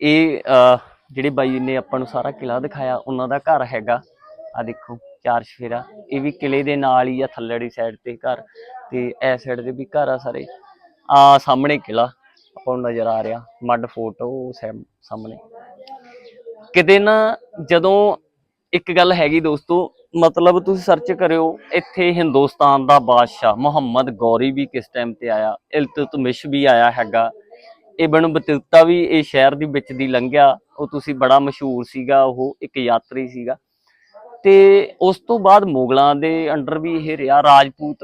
ਇਹ ਜਿਹੜੇ ਬਾਈ ਨੇ ਆਪਾਂ ਨੂੰ ਸਾਰਾ ਕਿਲਾ ਦਿਖਾਇਆ, ਉਹਨਾਂ ਦਾ ਘਰ ਹੈਗਾ। ਆ ਦੇਖੋ, ਚਾਰ ਸ਼ਫੇਰਾ ਇਹ ਵੀ ਕਿਲੇ ਦੇ ਨਾਲ ਹੀ ਆ ਥੱਲੜੀ ਸਾਈਡ ਤੇ ਘਰ। ਤੇ ਐ ਸਾਈਡ ਦੇ ਵੀ ਘਰ ਆ ਸਾਰੇ। ਆ ਸਾਹਮਣੇ ਕਿਲਾ ਆਪਾਂ ਨੂੰ ਨਜ਼ਰ ਆ ਰਿਹਾ। ਮੱਡ ਫੋਰਟ ਸਾਹਮਣੇ। ਕਿਤੇ ਨਾ ਜਦੋਂ ਇੱਕ ਗੱਲ ਹੈਗੀ ਦੋਸਤੋ, ਮਤਲਬ ਤੁਸੀਂ ਸਰਚ ਕਰਿਓ, ਇੱਥੇ ਹਿੰਦੁਸਤਾਨ ਦਾ ਬਾਦਸ਼ਾਹ ਮੁਹੰਮਦ ਗੌਰੀ ਵੀ ਕਿਸ ਟਾਈਮ ਤੇ ਆਇਆ, ਇਲਤੁਤਮਿਸ਼ ਵੀ ਆਇਆ ਹੈਗਾ। ਇਹ ਬਣ, ਬਤੂਤਾ ਵੀ ਇਹ ਸ਼ਹਿਰ ਦੀ ਵਿੱਚ ਦੀ ਲੰਘਿਆ। ਉਹ ਤੁਸੀਂ ਬੜਾ ਮਸ਼ਹੂਰ ਸੀਗਾ, ਉਹ ਇੱਕ ਯਾਤਰੀ ਸੀਗਾ। ਤੇ ਉਸ ਤੋਂ ਬਾਅਦ ਮੁਗਲਾਂ ਦੇ ਅੰਡਰ ਵੀ ਇਹ ਰਿਹਾ, ਰਾਜਪੂਤ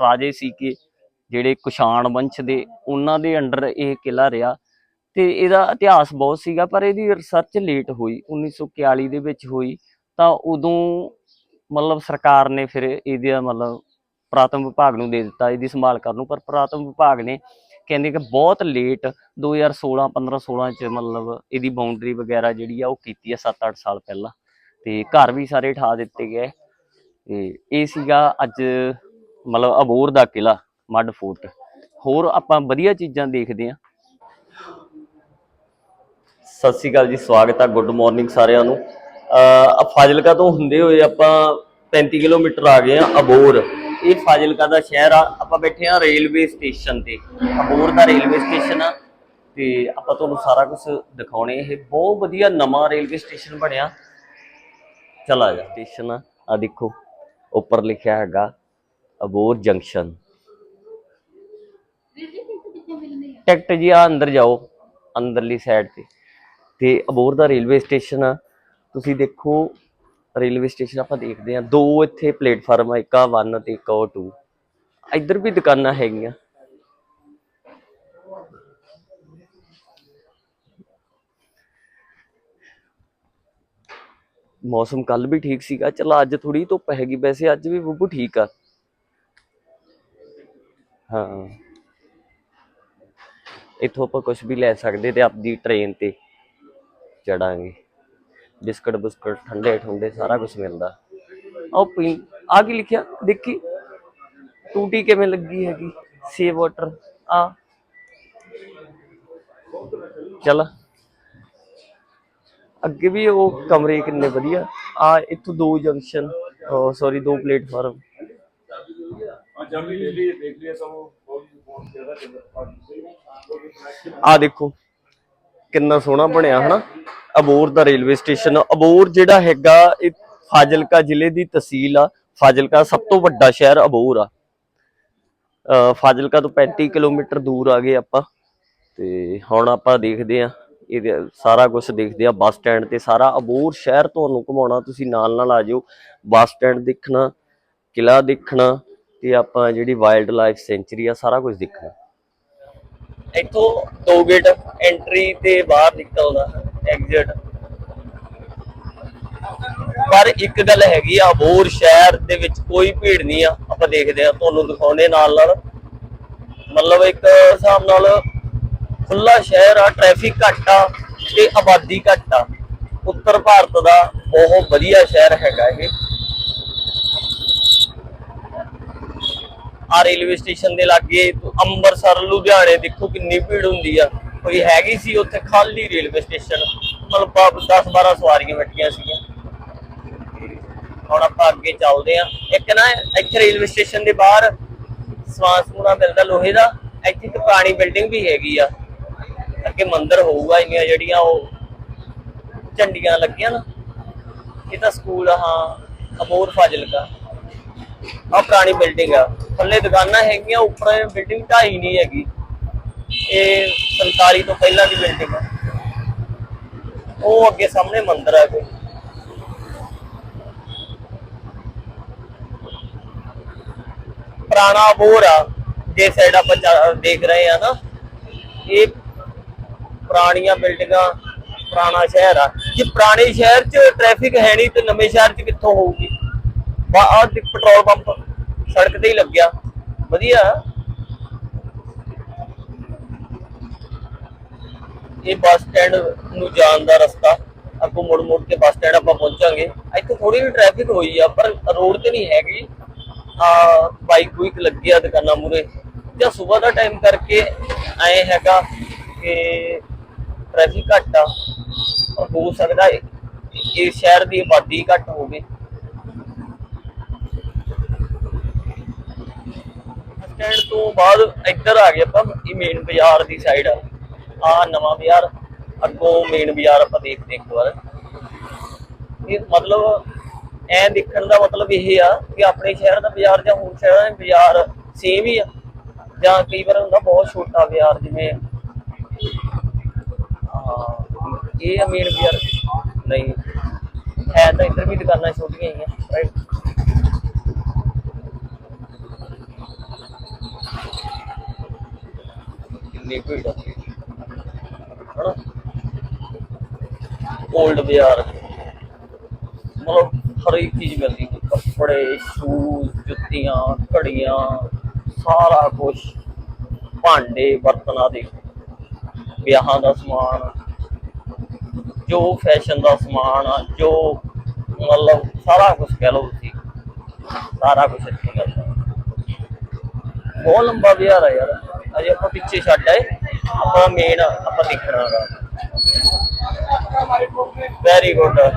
ਰਾਜੇ ਸੀਗੇ, ਜਿਹੜੇ ਕੁਸ਼ਾਣ ਵੰਸ਼ ਦੇ, ਉਹਨਾਂ ਦੇ ਅੰਡਰ ਇਹ ਕਿਲਾ ਰਿਹਾ। ਤੇ ਇਹਦਾ ਇਤਿਹਾਸ ਬਹੁਤ ਸੀਗਾ, ਪਰ ਇਹਦੀ ਰਿਸਰਚ ਲੇਟ ਹੋਈ 1941 ਦੇ ਵਿੱਚ ਹੋਈ। ਤਾਂ ਉਦੋਂ ਮਤਲਬ ਸਰਕਾਰ ਨੇ ਫਿਰ ਇਹਦੇ ਮਤਲਬ ਪ੍ਰਾਤਮ ਵਿਭਾਗ ਨੂੰ ਦੇ ਦਿੱਤਾ, ਇਹਦੀ ਸੰਭਾਲ ਕਰਨ ਨੂੰ, ਪਰ ਪ੍ਰਾਤਮ ਵਿਭਾਗ ਨੇ ਕਹਿੰਦੇ ਕਿ ਬਹੁਤ ਲੇਟ 2016 15 16 ਚ ਮਤਲਬ ਇਹਦੀ ਬਾਉਂਡਰੀ ਵਗੈਰਾ ਜਿਹੜੀ ਆ ਉਹ ਕੀਤੀ ਆ 7-8 ਸਾਲ ਪਹਿਲਾਂ ਤੇ ਘਰ ਵੀ ਸਾਰੇ ਠਾ ਦਿੱਤੇ ਗਏ। ਤੇ ਇਹ ਸੀਗਾ ਅੱਜ ਮਤਲਬ ਅਬੋਰ ਦਾ ਕਿਲਾ ਮੱਡ ਫੋਰਟ। ਹੋਰ ਆਪਾਂ ਵਧੀਆ ਚੀਜ਼ਾਂ ਦੇਖਦੇ ਆ ਸਤਿ ਸ਼੍ਰੀ ਅਕਾਲ ਜੀ, ਸਵਾਗਤ ਆ ਗੁੱਡ ਮਾਰਨਿੰਗ ਸਾਰਿਆਂ ਨੂੰ। ਅ ਫਾਜ਼ਿਲਕਾ ਤੋਂ ਹੁੰਦੇ ਹੋਏ ਆਪਾਂ 35 ਕਿਲੋਮੀਟਰ ਆ ਗਏ ਆ ਅਬੋਰ ਇਹ ਫਾਜ਼ਿਲਕਾ ਦਾ ਸ਼ਹਿਰ ਆ। ਆਪਾਂ ਬੈਠੇ ਆ ਰੇਲਵੇ ਸਟੇਸ਼ਨ ਤੇ। ਅਬੋਰ ਦਾ ਰੇਲਵੇ ਸਟੇਸ਼ਨ ਆ। ਤੇ ਆਪਾਂ ਤੁਹਾਨੂੰ ਸਾਰਾ ਕੁਝ ਦਿਖਾਉਣੇ ਇਹ ਬਹੁਤ ਵਧੀਆ ਨਵਾਂ ਰੇਲਵੇ ਸਟੇਸ਼ਨ ਬਣਿਆ। ਚਲਾ ਜਾ, ਸਟੇਸ਼ਨ ਆ। ਆਹ ਦੇਖੋ, ਉੱਪਰ ਲਿਖਿਆ ਹੈਗਾ, ਅਬੋਰ ਜੰਕਸ਼ਨ। ਟਿਕਟ ਜੀ ਆ ਅੰਦਰ ਜਾਓ, ਅੰਦਰਲੀ ਸਾਈਡ ਤੇ। ਤੇ ਅਬੋਰ ਦਾ ਰੇਲਵੇ ਸਟੇਸ਼ਨ ਆ। ਤੁਸੀਂ ਦੇਖੋ ਰੇਲਵੇ ਸਟੇਸ਼ਨ ਆਪਾਂ ਦੇਖਦੇ ਆ ਦੋ ਇੱਥੇ ਪਲੇਟਫਾਰਮ ਆ, ਇੱਕ ਆ 1 ਤੇ ਇੱਕ ਆ 2 ਇੱਧਰ ਵੀ ਦੁਕਾਨਾਂ ਹੈਗੀਆਂ। ਮੌਸਮ ਕੱਲ ਵੀ ਠੀਕ ਸੀਗਾ। ਚਲ ਅੱਜ ਥੋੜੀ ਧੁੱਪ ਹੈਗੀ। ਵੈਸੇ ਅੱਜ ਵੀ ਬੱਬੂ ਠੀਕ ਆ। ਹਾਂ। ਇੱਥੋਂ ਆਪਾਂ ਕੁਝ ਵੀ ਲੈ ਸਕਦੇ ਤੇ ਆਪਦੀ ਟ੍ਰੇਨ ਤੇ ਚੜਾਂਗੇ। ਬਿਸਕਟ ਬੁਸਕਟ ਠੰਡੇ ਠੰਡੇ ਸਾਰਾ ਕੁਝ ਮਿਲਦਾ। ਆਹ ਪੀ ਆ ਕੀ ਲਿਖਿਆ? ਦੇਖੀ। ਟੂਟੀ ਕਿਵੇਂ ਲੱਗੀ ਹੈਗੀ? ਸੇ ਵਾਟਰ ਆ ਚਲ। ਅੱਗੇ ਵੀ ਉਹ ਕਮਰੇ ਕਿੰਨੇ ਵਧੀਆ। ਆ ਇੱਥੋਂ ਦੋ ਜੰਕਸ਼ਨ ਸੌਰੀ ਦੋ ਪਲੇਟਫਾਰਮ ਆ ਦੇਖੋ, ਕਿੰਨਾ ਸੋਹਣਾ ਬਣਿਆ, ਹਨਾ? ਅਬੋਰ ਦਾ ਰੇਲਵੇ ਸਟੇਸ਼ਨ। ਅਬੋਰ ਜਿਹੜਾ ਹੈਗਾ, ਇਹ ਫਾਜ਼ਿਲਕਾ ਜ਼ਿਲ੍ਹੇ ਦੀ ਤਹਿਸੀਲ ਆ। ਫਾਜ਼ਿਲਕਾ ਸਭ ਤੋਂ ਵੱਡਾ ਸ਼ਹਿਰ ਅਬੋਰ ਆ। ਫਾਜ਼ਿਲਕਾ ਤੋਂ 35 ਕਿਲੋਮੀਟਰ ਦੂਰ ਆ ਗਏ ਆਪਾਂ। ਤੇ ਹੁਣ ਆਪਾਂ ਦੇਖਦੇ ਆ ਇਹ ਸਾਰਾ ਕੁਝ ਦੇਖਦੇ ਆ ਬੱਸ ਸਟੈਂਡ ਤੇ ਸਾਰਾ ਅਬੋਰ ਸ਼ਹਿਰ ਤੁਹਾਨੂੰ ਘੁਮਾਉਣਾ, ਤੁਸੀਂ ਨਾਲ ਨਾਲ ਆ ਜਾਓ ਬੱਸ ਸਟੈਂਡ ਦੇਖਣਾ ਕਿਲਾ ਦੇਖਣਾ, ਤੇ ਆਪਾਂ ਜਿਹੜੀ ਵਾਈਲਡ ਲਾਈਫ ਸੈਂਚੁਰੀ ਆ, ਸਾਰਾ ਕੁਝ ਦੇਖਣਾ। ਇੱਥੋਂ ਦੋ ਗੇਟ ਐਂਟਰੀ ਤੇ ਬਾਹਰ ਨਿਕਲਦਾ ਐਗਜ਼ਿਟ ਪਰ ਇੱਕ ਗੱਲ ਹੈਗੀ ਆ, ਹੋਰ ਸ਼ਹਿਰ ਦੇ ਵਿੱਚ ਕੋਈ ਭੀੜ ਨਹੀਂ ਆ, ਆਪਾਂ ਦੇਖਦੇ ਆ, ਤੁਹਾਨੂੰ ਦਿਖਾਉਣੇ ਨਾਲ ਨਾਲ। ਮਤਲਬ ਇੱਕ ਹਿਸਾਬ ਨਾਲ ਖੁੱਲਾ ਸ਼ਹਿਰ ਆ ਟ੍ਰੈਫਿਕ ਘੱਟ ਆ ਤੇ ਆਬਾਦੀ ਘੱਟ ਆ। ਉੱਤਰ ਭਾਰਤ ਦਾ ਬਹੁਤ ਵਧੀਆ ਸ਼ਹਿਰ ਹੈਗਾ ਇਹ। ਆ ਰੇਲਵੇ ਸਟੇਸ਼ਨ ਦੇ ਲਾਗੇ ਅੰਮ੍ਰਿਤਸਰ, ਲੁਧਿਆਣੇ ਦੇਖੋ ਕਿੰਨੀ ਭੀੜ ਹੁੰਦੀ ਆ। ਕੋਈ ਹੈਗੀ ਸੀ ਉੱਥੇ ਖਾਲੀ ਰੇਲਵੇ ਸਟੇਸ਼ਨ? ਮਤਲਬ 10 12 ਸਵਾਰੀਆਂ ਬੈਠੀਆਂ ਸੀਗੀਆਂ। ਹੁਣ ਆਪਾਂ ਅੱਗੇ ਚੱਲਦੇ ਆ। ਇੱਕ ਨਾ ਇੱਥੇ ਰੇਲਵੇ ਸਟੇਸ਼ਨ ਦੇ ਬਾਹਰ ਸਮਾਨ ਸਮੂਨਾ ਮਿਲਦਾ ਲੋਹੇ ਦਾ। ਇੱਥੇ ਇੱਕ ਪੁਰਾਣੀ ਬਿਲਡਿੰਗ ਵੀ ਹੈਗੀ ਆ। ਅੱਗੇ ਮੰਦਿਰ ਹੋਊਗਾ, ਇੰਨੀਆਂ ਜਿਹੜੀਆਂ ਉਹ ਝੰਡੀਆਂ ਲੱਗੀਆਂ ਨਾ। ਇਹ ਤਾਂ ਸਕੂਲ ਹਾਂ ਅਬੋਰ ਫਾਜ਼ਿਲਕਾ। ਆ ਪੁਰਾਣੀ ਬਿਲਡਿੰਗ ਆ। ਥੱਲੇ ਦੁਕਾਨਾਂ ਹੈਗੀਆਂ, ਉੱਪਰ ਬਿਲਡਿੰਗ ਢਾਈ ਨਹੀਂ ਹੈਗੀ। ਇਹ 47 ਤੋਂ ਪਹਿਲਾਂ ਦੀ ਬਿਲਡਿੰਗ ਆ। ਉਹ ਅੱਗੇ ਸਾਹਮਣੇ ਮੰਦਿਰ ਆ ਕੋਈ ਪੁਰਾਣਾ ਬੋਰ ਆ, ਜੇ ਸਾਈਡ ਆਪਾਂ ਦੇਖ ਰਹੇ ਆ ਨਾ, ਇਹ ਪੁਰਾਣੀਆਂ ਬਿਲਡਿੰਗਾਂ ਪੁਰਾਣਾ ਸ਼ਹਿਰ ਆ। ਜੇ ਪੁਰਾਣੇ ਸ਼ਹਿਰ 'ਚ ਟ੍ਰੈਫਿਕ ਹੈ ਨਹੀਂ, ਤੇ ਨਵੇਂ ਸ਼ਹਿਰ 'ਚ ਕਿੱਥੋਂ ਹੋਊਗੀ? ਆਹ ਪੈਟਰੋਲ ਪੰਪ ਸੜਕ ਤੇ ਹੀ ਲੱਗਿਆ। ਵਧੀਆ। ਇਹ ਬੱਸ ਸਟੈਂਡ ਨੂੰ ਜਾਣ ਦਾ ਰਸਤਾ। ਅੱਗੋਂ ਮੁੜ ਮੁੜ ਕੇ ਬੱਸ ਸਟੈਂਡ ਆਪਾਂ ਪਹੁੰਚਾਂਗੇ। ਇੱਥੇ ਥੋੜੀ ਵੀ ਟ੍ਰੈਫਿਕ ਹੋਈ ਆ, ਪਰ ਰੋਡ ਤੇ ਨਹੀਂ ਹੈਗੀ। ਆ ਬਾਈਕ ਬੁਈਕ ਲੱਗੀ ਆ ਦੁਕਾਨਾਂ ਮੂਰੇ ਜਾਂ ਸਵੇਰ ਦਾ ਟਾਈਮ ਕਰਕੇ ਐ ਹੈਗਾ ਕਿ ਟ੍ਰੈਫਿਕ ਘੱਟ ਆ। ਹੋ ਸਕਦਾ ਇਹ ਸ਼ਹਿਰ ਦੀ ਆਬਾਦੀ ਘੱਟ ਹੋਵੇ। ਸਟੈਂਡ ਤੋਂ ਬਾਅਦ ਇੱਧਰ ਆ ਗਏ ਆਪਾਂ, ਇਹ ਮੇਨ ਬਾਜ਼ਾਰ ਦੀ ਸਾਈਡ ਆ। ਆ ਨਵਾਂ ਬਾਜ਼ਾਰ, ਅੱਗੋਂ ਮੇਨ ਬਾਜ਼ਾਰ ਆਪਾਂ ਦੇਖਦੇ ਇੱਕ ਵਾਰ। ਇਹ ਮਤਲਬ ਐ ਦੇਖਣ ਦਾ ਮਤਲਬ ਇਹ ਆ ਕਿ ਆਪਣੇ ਸ਼ਹਿਰ ਦਾ ਬਾਜ਼ਾਰ ਜਾਂ ਹੋਰ ਸ਼ਹਿਰਾਂ ਦਾ ਬਾਜ਼ਾਰ ਸੇਮ ਹੀ ਆ। ਜਾਂ ਕਈ ਵਾਰ ਹੁੰਦਾ ਬਹੁਤ ਛੋਟਾ ਬਾਜ਼ਾਰ ਜਿਵੇਂ ਇਹ ਆ ਮੇਨ ਬਾਜ਼ਾਰ। ਨਹੀਂ ਹੈ ਤਾਂ ਇੱਧਰ ਵੀ ਦੁਕਾਨਾਂ ਛੋਟੀਆਂ ਹੀ ਆ ਰਾਈਟ ਕਿੰਨੀ ਭੀੜ ਆ ਬਾਜ਼ਾਰ। ਮਤਲਬ ਹਰ ਇੱਕ ਚੀਜ਼ ਮਿਲਦੀ ਹੈ ਕੱਪੜੇ ਸ਼ੂਜ਼ ਜੁੱਤੀਆਂ, ਘੜੀਆਂ, ਸਾਰਾ ਕੁਝ ਭਾਂਡੇ, ਬਰਤਨਾਂ ਦੇ ਵਿਆਹਾਂ ਦਾ ਸਮਾਨ, ਜੋ ਫੈਸ਼ਨ ਦਾ ਸਮਾਨ ਆ ਜੋ ਮਤਲਬ ਸਾਰਾ ਕੁਝ ਕਹਿ ਲਓ ਤੁਸੀਂ। ਸਾਰਾ ਕੁਝ ਇੱਥੇ ਮਿਲਦਾ। ਬਹੁਤ ਲੰਬਾ ਵਿਆਹ ਆ ਯਾਰ। ਅਜੇ ਆਪਾਂ ਪਿੱਛੇ ਛੱਡ ਆਏ, ਆਪਾਂ ਮੇਨ ਆਪਾਂ ਦੇਖਣਾ ਹੈਗਾ। ਵੈਰੀ ਗੁੱਡ ਹਾਂ।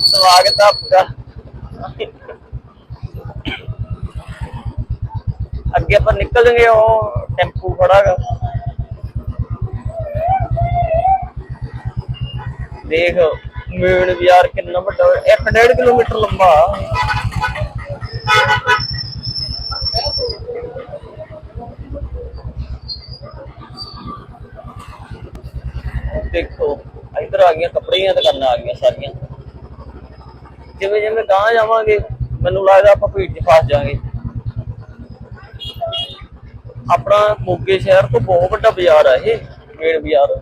ਸਵਾਗਤ ਹੈ ਆਪਕਾ। ਅੱਗੇ ਆਪਾਂ ਨਿਕਲ ਜਾਗੇ ਉਹ ਟੈਂਪੂ ਖੜਾ ਹੈਗਾ। ਦੇਖ। ਮੇਨ ਬਾਜ਼ਾਰ ਕਿੰਨਾ ਵੱਡਾ 1.5 ਕਿਲੋਮੀਟਰ ਲੰਬਾ। ਦੇਖੋ, ਇੱਧਰ ਆ ਗਈਆਂ, ਕੱਪੜਿਆਂ ਦੁਕਾਨਾਂ ਆ ਗਈਆਂ ਸਾਰੀਆਂ। ਜਿਵੇਂ ਜਿਵੇਂ ਗਾਂ ਜਾਵਾਂਗੇ, ਮੈਨੂੰ ਲੱਗਦਾ ਆਪਾਂ ਭੀੜ 'ਚ ਫਸ ਜਾਾਂਗੇ ਆਪਣਾ ਮੋਗੇ ਸ਼ਹਿਰ ਤੋਂ ਬਹੁਤ ਵੱਡਾ ਬਾਜ਼ਾਰ ਆ ਇਹ ਮੇਨ ਬਾਜ਼ਾਰ।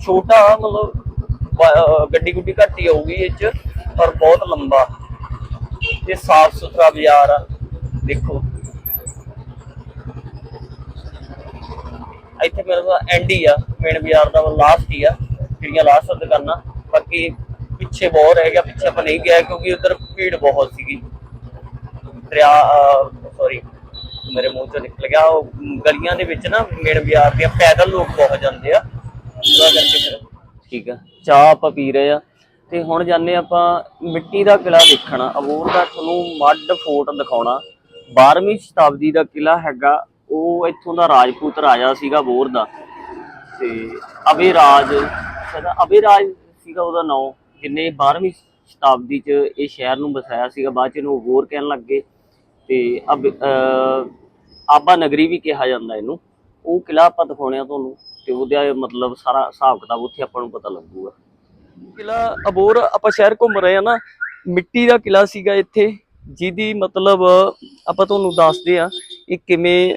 ਛੋਟਾ ਮਤਲਬ ਗੱਡੀ ਗੁੱਡੀ ਘੱਟ ਹੀ ਆਊਗੀ ਇਹ 'ਚ, ਪਰ ਬਹੁਤ ਲੰਬਾ। ਤੇ ਸਾਫ਼ ਸੁਥਰਾ ਬਾਜ਼ਾਰ ਆ, ਦੇਖੋ। ਇੱਥੇ ਮੇਰਾ ਕੋਲ ਐਂਡ ਹੀ ਆ ਮੇਨ ਬਾਜ਼ਾਰ ਦਾ ਲਾਸਟ ਹੀ ਆ, ਜਿਹੜੀਆਂ ਲਾਸਟ ਦੁਕਾਨਾਂ ਬਾਕੀ ਪਿੱਛੇ ਬਹੁਤ ਰਹਿ ਗਿਆ, ਪਿੱਛੇ ਆਪਾਂ ਨਹੀਂ ਗਿਆ, ਕਿਉਂਕਿ ਉਧਰ ਭੀੜ ਬਹੁਤ ਸੀਗੀ। ਦਰਿਆ ਸੌਰੀ ਮੇਰੇ ਮੂੰਹ ਚੋਂ ਨਿਕਲ ਗਿਆ। ਉਹ ਗਲੀਆਂ ਦੇ ਵਿੱਚ ਨਾ ਮੇਨ ਬਾਜ਼ਾਰ ਦੀਆਂ ਪੈਦਲ ਲੋਕ ਬਹੁਤ ਜਾਂਦੇ ਆ। ਉਹਦਾ ਕਰਕੇ ਫਿਰ ਠੀਕ ਆ, ਚਾਹ ਆਪਾਂ ਪੀ ਰਹੇ ਆ। ਤੇ ਹੁਣ ਜਾਂਦੇ ਆਪਾਂ ਮਿੱਟੀ ਦਾ ਕਿਲਾ ਦੇਖਣਾ। ਅਬੋਹਰ ਦਾ ਤੁਹਾਨੂੰ ਮੱਡ ਫੋਰਟ ਦਿਖਾਉਣਾ। 12ਵੀਂ ਸ਼ਤਾਬਦੀ ਦਾ ਕਿਲਾ ਹੈਗਾ। ਉਹ ਇੱਥੋਂ ਦਾ ਰਾਜਪੂਤ ਰਾਜਾ ਸੀਗਾ ਅਬੋਰ ਦਾ। ਤੇ ਅਬੇ ਰਾਜ ਸਦਾ ਅਬੇ ਰਾਜ ਸੀਗਾ ਉਹਦਾ ਨਾਮ ਜਿਨੇ 12ਵੀਂ ਸ਼ਤਾਬਦੀ ਚ ਇਹ ਸ਼ਹਿਰ ਨੂੰ ਵਸਾਇਆ ਸੀਗਾ। ਬਾਅਦ ਚ ਇਹਨੂੰ ਅਬੋਰ ਕਹਿਣ ਲੱਗੇ ਤੇ ਅਬ, ਅਹ, ਆਬਾ ਨਗਰੀ ਵੀ ਕਿਹਾ ਜਾਂਦਾ ਇਹਨੂੰ। ਉਹ ਕਿਲਾ ਆਪਾਂ ਦਿਖਾਉਣੇ ਆ ਤੁਹਾਨੂੰ। ਤੇ ਉਹਦਾ ਮਤਲਬ ਸਾਰਾ ਹਿਸਾਬ ਕਿਤਾਬ ਉੱਥੇ ਆਪਾਂ ਨੂੰ ਪਤਾ ਲੱਗੂਗਾ। ਕਿਲਾ ਅਬੋਰ, ਆਪਾਂ ਸ਼ਹਿਰ ਘੁੰਮ ਰਹੇ ਆ ਨਾ, ਮਿੱਟੀ ਦਾ ਕਿਲਾ ਸੀਗਾ ਇੱਥੇ, ਜਿਹਦੀ ਮਤਲਬ ਆਪਾਂ ਤੁਹਾਨੂੰ ਦੱਸਦੇ ਆ ਇਹ ਕਿਵੇਂ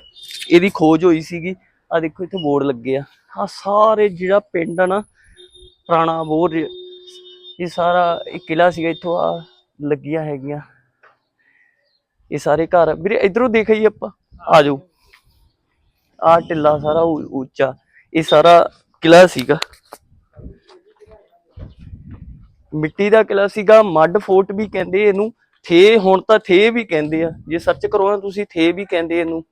ਇਹਦੀ ਖੋਜ ਹੋਈ ਸੀਗੀ। ਆ ਦੇਖੋ, ਇੱਥੇ ਬੋਰਡ ਲੱਗੇ ਆ। ਆ ਸਾਰੇ ਜਿਹੜਾ ਪਿੰਡ ਆ ਨਾ, ਪੁਰਾਣਾ ਬੋਰ ਇਹ ਸਾਰਾ ਇਹ ਕਿਲਾ ਸੀਗਾ ਇੱਥੋਂ ਆ ਲੱਗੀਆਂ ਹੈਗੀਆਂ। ਇਹ ਸਾਰੇ ਘਰ ਵੀਰੇ, ਇਧਰੋਂ ਦੇਖਾਈ ਆਪਾਂ। ਆ ਜਾਓ ਆ ਟਿੱਲਾ ਸਾਰਾ ਉੱਚਾ। ਇਹ ਸਾਰਾ ਕਿਲਾ ਸੀਗਾ। ਮਿੱਟੀ ਦਾ ਕਿਲਾ ਸੀਗਾ, ਮੱਡ ਫੋਰਟ ਵੀ ਕਹਿੰਦੇ ਇਹਨੂੰ ਥੇ ਹੁਣ ਤਾਂ ਥੇ ਵੀ ਕਹਿੰਦੇ ਆ। ਜੇ ਸਰਚ ਕਰੋ ਨਾ ਤੁਸੀਂ ਥੇ ਵੀ ਕਹਿੰਦੇ ਇਹਨੂੰ।